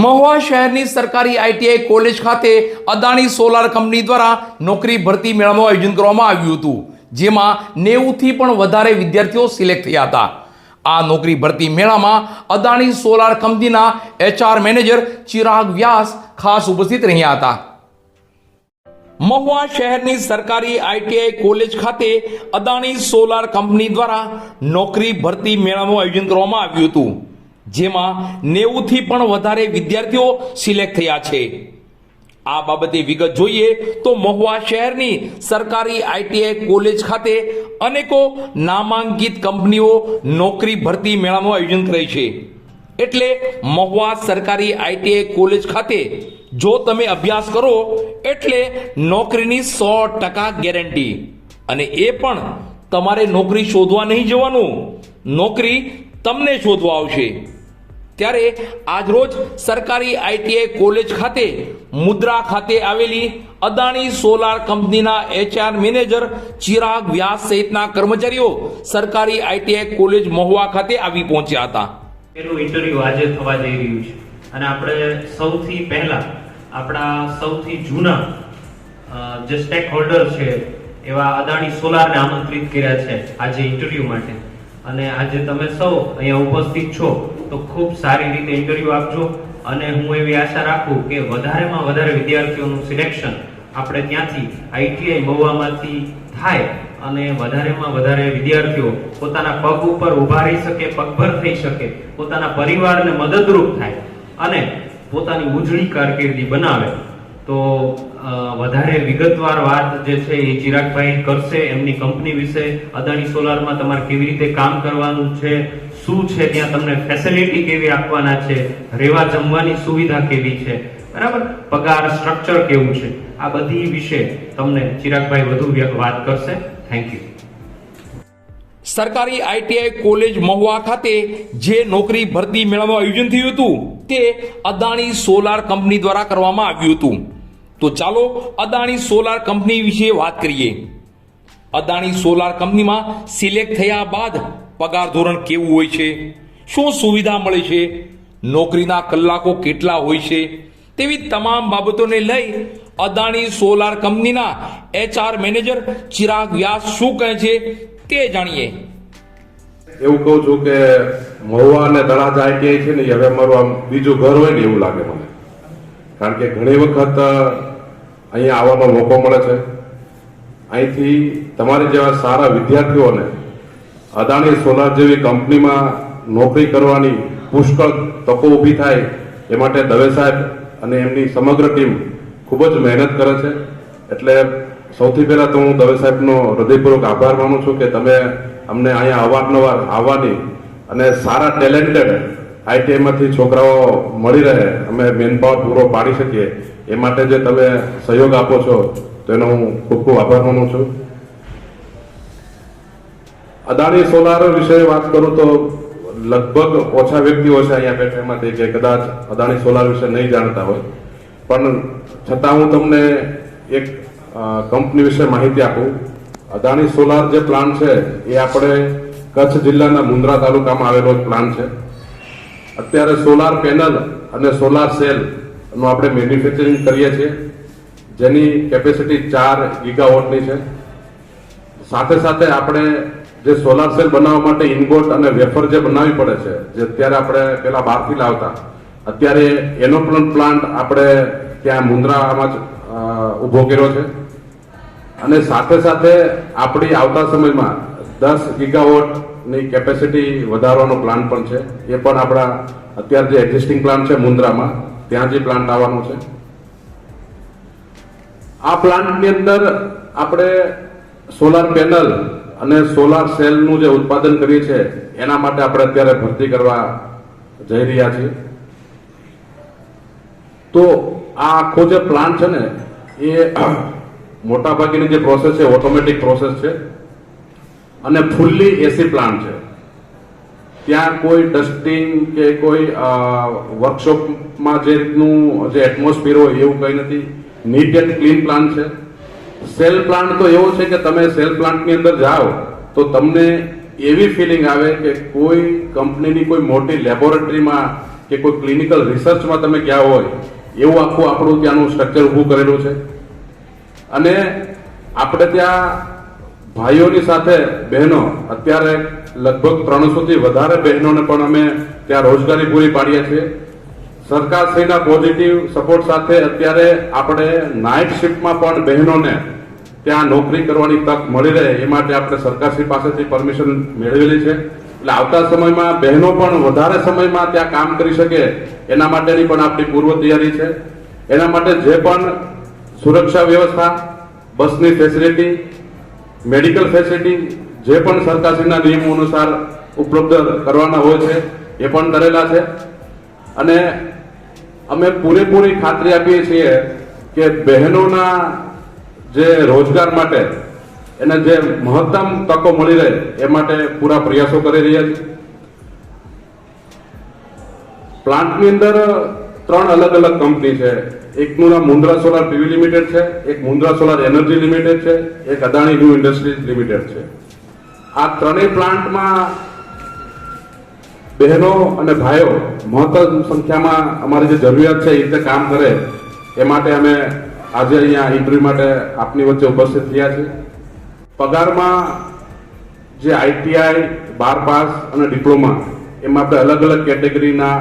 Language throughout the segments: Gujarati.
મહુવા શહેરની સરકારી આઈટીઆઈ કોલેજ ખાતે અદાણી સોલાર કંપની દ્વારા નોકરી ભરતી મેળાનું આયોજન કરવામાં આવ્યું હતું, જેમાં નેવુંથી પણ વધારે વિદ્યાર્થીઓ સિલેક્ટ થયા હતા. આ નોકરી ભરતી મેળામાં અદાણી સોલાર કંપનીના એચઆર મેનેજર ચિરાગ વ્યાસ ખાસ ઉપસ્થિત રહ્યા હતા. મહુવા શહેરની સરકારી આઈટીઆઈ કોલેજ ખાતે અદાણી સોલાર કંપની દ્વારા નોકરી ભરતી મેળાનું આયોજન કરવામાં આવ્યું હતું. જેમાં નેવુંથી પણ વધારે વિદ્યાર્થીઓ સિલેક્ટ થયા છે. આ બાબતે વિગત જોઈએ તો મહુવા શહેરની સરકારી આઈટીઆઈ કોલેજ ખાતે અનેકો નામાંકિત કંપનીઓ નોકરી ભરતી મેળાનું આયોજન કરે છે. એટલે મહુવા સરકારી આઈટીઆઈ કોલેજ ખાતે જો તમે અભ્યાસ કરો એટલે નોકરીની સો ટકા ગેરંટી. અને એ પણ તમારે નોકરી શોધવા નહીં જવાનું. નોકરી તમને શોધવા આવશે. ત્યારે આજરોજ સરકારી આઈટીઆઈ કોલેજ ખાતે મુદ્રા ખાતે આવેલી અદાણી સોલાર કંપનીના એચઆર મેનેજર ચિરાગ વ્યાસ સહિતના કર્મચારીઓ સરકારી આઈટીઆઈ કોલેજ મહુવા ખાતે આવી પહોંચ્યા હતા. એનું ઇન્ટરવ્યુ આજે થવા જઈ રહ્યું છે. અને આપણે સૌથી પહેલા, આપણા સૌથી જૂના જે સ્ટેક હોલ્ડર છે, એવા અદાણી સોલારને આમંત્રિત કર્યા છે આજે ઇન્ટરવ્યુ માટે. અને આજે તમે સૌ અહીંયા ઉપસ્થિત છો. તો ખૂબ સારી રીતે ઇન્ટરવ્યુ આપજો. અને હું એવી આશા રાખું કે વધારેમાં વધારે વિદ્યાર્થીઓનું સિલેક્શન આપણે ત્યાંથી આઈટીઆઈ મહુવામાંથી થાય અને વધારેમાં વધારે વિદ્યાર્થીઓ પોતાના પગ ઉપર ઊભા રહી શકે, પગભર થઈ શકે, પોતાના પરિવારને મદદરૂપ થાય અને પોતાની ઉજળી કારકિર્દી બનાવે. તો વધારે વિગતવાર વાત જે છે એ ચિરાગભાઈ કરશે એમની કંપની વિશે. અદાણી સોલારમાં તમારે કેવી રીતે કામ કરવાનું છે? શું છે? ત્યાં તમને ફેસિલિટી કેવી આપવાના છે? રહેવા જમવાની સુવિધા કેવી છે? બરાબર? પગાર સ્ટ્રક્ચર કેવું છે? આ બધી વિશે તમને ચિરાગભાઈ વધુ વાત કરશે. થેન્ક યુ સરકારી આઈટીઆઈ કોલેજ મહુવા ખાતે જે નોકરી ભરતી મેળવવા આયોજન થયું હતું, તે અદાણી સોલાર કંપની દ્વારા કરવામાં આવ્યું હતું. તો ચાલો અદાણી સોલાર કંપની વિશે વાત કરીએ. અદાણી સોલાર કંપનીમાં સિલેક્ટ થયા બાદ પગાર ધોરણ કેવું હોય છે? શું સુવિધા મળે છે? નોકરીના કલાકો કેટલા હોય છે? તેવી તમામ બાબતોને લઈ અદાણી સોલાર કંપનીના એચઆર મેનેજર ચિરાગ વ્યાસ શું કહે છે તે જાણીએ. એવું કહું છું કે મહુવા અને તળાજા આઈટીઆઈ છે ને, હવે અમારું આમ બીજું ઘર હોય ને એવું લાગે મને. કારણ કે ઘણી વખત અહીંયા આવવાનો મોકો મળે છે. અહીંથી તમારી જેવા સારા વિદ્યાર્થીઓને અદાણી સોલાર જેવી કંપનીમાં નોકરી કરવાની પુષ્કળ તકો ઊભી થાય એ માટે દવે સાહેબ અને એમની સમગ્ર ટીમ ખૂબ જ મહેનત કરે છે. એટલે સૌથી પહેલાં તો હું દવે સાહેબનો હૃદયપૂર્વક આભાર માનું છું કે તમે અમને અહીંયા અવારનવાર આવવાની અને સારા ટેલેન્ટેડ આઈટીઆઈમાંથી છોકરાઓ મળી રહે, અમે મેનપાવર પૂરો પાડી શકીએ. એ માટે જે તમે સહયોગ આપો છો તો એનો હું ખૂબ ખૂબ આભાર માનું છું. અદાણી સોલાર વિશે વાત કરું તો લગભગ ઓછા વ્યક્તિઓ છે અહીંયા બેઠા એમાંથી કે કદાચ અદાણી સોલાર વિશે નહીં જાણતા હોય. પણ છતાં હું તમને એક કંપની વિશે માહિતી આપું. અદાણી સોલાર જે પ્લાન્ટ છે એ આપણે કચ્છ જિલ્લાના મુન્દ્રા તાલુકામાં આવેલો પ્લાન છે. અત્યારે સોલાર પેનલ અને સોલાર સેલનું આપણે મેન્યુફેક્ચરિંગ કરીએ છીએ. જેની કેપેસિટી ચાર ગીગાવોટની છે. સાથે સાથે આપણે જે સોલાર સેલ બનાવવા માટે ઇનગોટ અને વેફર જે બનાવવી પડે છે, જે અત્યારે આપણે પેલા બહારથી લાવતા, અત્યારે એનો પણ પ્લાન્ટ આપણે ત્યાં મુન્દ્રામાં જ ઊભો કર્યો છે. અને સાથે સાથે આપણી આવતા સમયમાં દસ ગીગાવોટની કેપેસિટી વધારવાનો પ્લાન પણ છે. એ પણ આપણા અત્યારે જે એક્ઝિસ્ટિંગ પ્લાન્ટ છે મુન્દ્રામાં ત્યાં જે પ્લાન્ટ આવવાનો છે. આ પ્લાન્ટની અંદર આપણે સોલાર પેનલ અને સોલાર સેલનું જે ઉત્પાદન કરીએ છીએ, એના માટે આપણે અત્યારે ભરતી કરવા જઈ રહ્યા છીએ. તો આ આખો જે પ્લાન્ટ છે ને, એ મોટાભાગેની જે પ્રોસેસ છે ઓટોમેટિક પ્રોસેસ છે. અને ફૂલ્લી એસી પ્લાન્ટ છે. ત્યાં કોઈ ડસ્ટિંગ કે કોઈ વર્કશોપમાં જે રીતનું જે એટમોસ્ફિયર હોય એવું કંઈ નથી. નીટ એન્ડ ક્લીન પ્લાન્ટ છે. સેલ પ્લાન્ટ તો એવો છે કે તમે સેલ પ્લાન્ટની અંદર જાઓ, તો તમને એવી ફિલિંગ આવે કે કોઈ કંપનીની કોઈ મોટી લેબોરેટરીમાં કે કોઈ ક્લિનિકલ રિસર્ચમાં તમે ગયા હોય, એવું આખું આપણું ત્યાંનું સ્ટ્રક્ચર ઊભું કરેલું છે. અને આપણે ત્યાં ભાઈઓની સાથે બહેનો, અત્યારે લગભગ ત્રણસોથી વધારે બહેનોને પણ અમે ત્યાં રોજગારી પૂરી પાડીએ છીએ. સરકારશ્રીના પોઝિટિવ સપોર્ટ સાથે અત્યારે આપણે નાઇટ શિફ્ટમાં પણ બહેનોને ત્યાં નોકરી કરવાની તક મળી રહે, એ માટે આપણે સરકારશ્રી પાસેથી પરમિશન મેળવેલી છે. એટલે આવતા સમયમાં બહેનો પણ વધારે સમયમાં ત્યાં કામ કરી શકે, એના માટેની પણ આપણી પૂર્વ તૈયારી છે. એના માટે જે પણ સુરક્ષા વ્યવસ્થા, બસની ફેસિલિટી મેડિકલ ફેસિલિટી જે પણ સરકારશ્રીના નિયમો અનુસાર ઉપલબ્ધ કરવાના હોય છે, એ પણ કરેલા છે. અને અમે પૂરેપૂરી ખાતરી આપીએ છીએ કે બહેનોના જે રોજગાર માટે એને જે મહત્તમ તકો મળી રહે એ માટે પૂરા પ્રયાસો કરી રહ્યા છીએ પ્લાન્ટની અંદર ત્રણ અલગ અલગ કંપની છે. એકનું નામ મુન્દ્રા સોલાર પીવી લિમિટેડ છે, એક મુન્દ્રા સોલાર એનર્જી લિમિટેડ છે, એક અદાણી ન્યૂ ઇન્ડસ્ટ્રીઝ લિમિટેડ છે. આ ત્રણેય પ્લાન્ટમાં બહેનો અને ભાઈઓ, મહત્તમ સંખ્યામાં અમારી જે જરૂરિયાત છે એ રીતે કામ કરે, એ માટે અમે આજે અહીંયા ઇન્ટરવ્યુ માટે આપની વચ્ચે ઉપસ્થિત થયા છીએ. પગારમાં જે આઈટીઆઈ, બાર પાસ અને ડિપ્લોમા, એમાં આપણે અલગ અલગ કેટેગરીના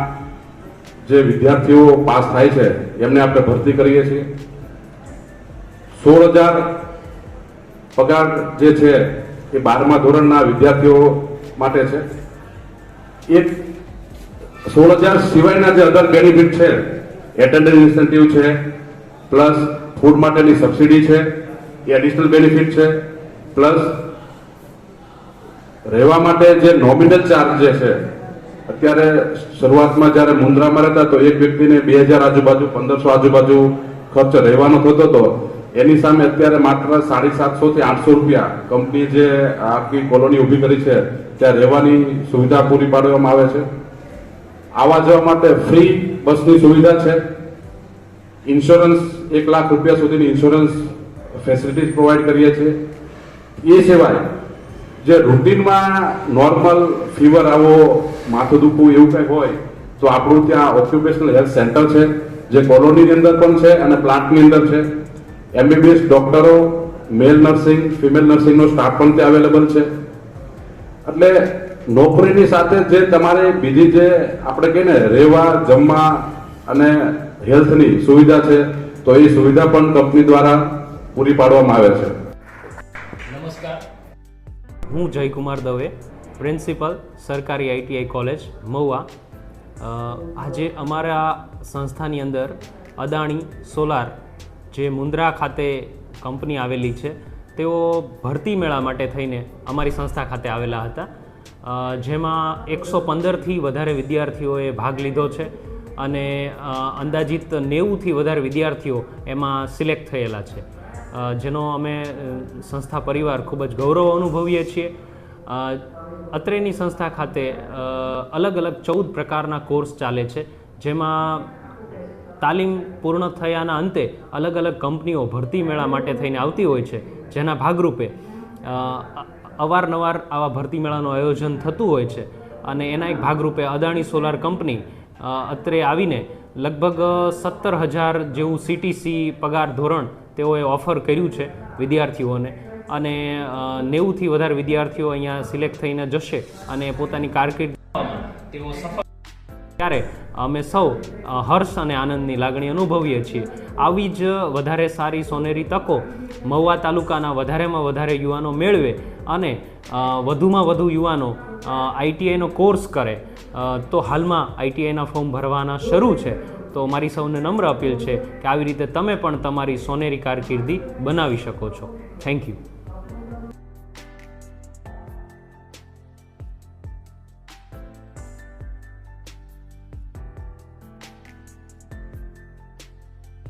જે વિદ્યાર્થીઓ પાસ થાય છે, એમને આપણે ભરતી કરીએ છીએ. સોળ હજાર પગાર જે છે, એ બારમા ધોરણના વિદ્યાર્થીઓ માટે છે. એ સોળ હજાર સિવાયના જે અધર બેનિફિટ છે એટેન્ડન્સ ઇન્સેન્ટિવ છે પ્લસ ફૂડ માટેની સબસિડી છે, એ એડિશનલ બેનિફિટ છે પ્લસ રહેવા માટે જે નોમિનલ ચાર્જ જે છે, અત્યારે શરૂઆતમાં જ્યારે મુન્દ્રામાં રહેતા તો એક વ્યક્તિને બે હજાર આજુબાજુ, પંદરસો આજુબાજુ ખર્ચ રહેવાનો થતો હતો એની સામે અત્યારે માત્ર સાડી સાતસો થી આઠસો રૂપિયા કંપની જે આખી કોલોની ઊભી કરી છે, ત્યાં રહેવાની સુવિધા પૂરી પાડવામાં આવે છે. આવવા જવા માટે ફ્રી બસની સુવિધા છે. ઇન્સ્યોરન્સ એક લાખ રૂપિયા સુધીની ઇન્સ્યોરન્સ ફેસિલિટીઝ પ્રોવાઈડ કરીએ છીએ. એ સિવાય જે રૂટીનમાં નોર્મલ ફીવર આવો, માથું દુખવું એવું કંઈ હોય, તો આપણું ત્યાં ઓક્યુપેશનલ હેલ્થ સેન્ટર છે, જે કોલોનીની અંદર પણ છે અને પ્લાન્ટની અંદર છે. એમબીબીએસ ડોક્ટરો મેલ નર્સિંગ ફિમેલ નર્સિંગનો સ્ટાફ પણ ત્યાં અવેલેબલ છે. એટલે નોકરીની સાથે જે તમારે બીજી જે આપણે કહીએ ને રહેવા જમવા અને હેલ્થની સુવિધા છે તો એ સુવિધા પણ કંપની દ્વારા પૂરી પાડવામાં આવે છે. નમસ્કાર. હું જયકુમાર દવે પ્રિન્સિપલ સરકારી આઈટીઆઈ કોલેજ મહુવા. આજે અમારા સંસ્થાની અંદર અદાણી સોલાર જે મુન્દ્રા ખાતે કંપની આવેલી છે, તેઓ ભરતી મેળા માટે થઈને અમારી સંસ્થા ખાતે આવેલા હતા. જેમાં એકસો પંદરથી વધારે વિદ્યાર્થીઓએ ભાગ લીધો છે અને અંદાજિત નેવુંથી વધારે વિદ્યાર્થીઓ એમાં સિલેક્ટ થયેલા છે. જેનો અમે સંસ્થા પરિવાર ખૂબ જ ગૌરવ અનુભવીએ છીએ. અત્રેની સંસ્થા ખાતે અલગ અલગ ચૌદ પ્રકારના કોર્સ ચાલે છે, જેમાં તાલીમ પૂર્ણ થયાના અંતે અલગ અલગ કંપનીઓ ભરતી મેળા માટે થઈને આવતી હોય છે, જેના ભાગરૂપે અવારનવાર આવા ભરતી મેળાનું આયોજન થતું હોય છે. અને એના એક ભાગરૂપે અદાણી સોલાર કંપની અત્રે આવીને લગભગ સત્તર હજાર જેવું સીટીસી પગાર ધોરણ તેઓએ ઓફર કર્યું છે વિદ્યાર્થીઓને. અને નેવુંથી વધારે વિદ્યાર્થીઓ અહીંયા સિલેક્ટ થઈને જશે અને પોતાની કારકિર્દી તેઓ સફળ ત્યારે અમે સૌ હર્ષ અને આનંદની લાગણી અનુભવીએ છીએ. આવી જ વધારે સારી સોનેરી તકો મહુવા તાલુકાના વધારેમાં વધારે યુવાનો મેળવે અને વધુમાં વધુ યુવાનો આઈટીઆઈનો કોર્સ કરે. તો હાલમાં આઈટીઆઈના ફોર્મ ભરવાના શરૂ છે. તો મારી સૌને નમ્ર અપીલ છે કે આવી રીતે તમે પણ તમારી સોનેરી કારકિર્દી બનાવી શકો છો. Thank you.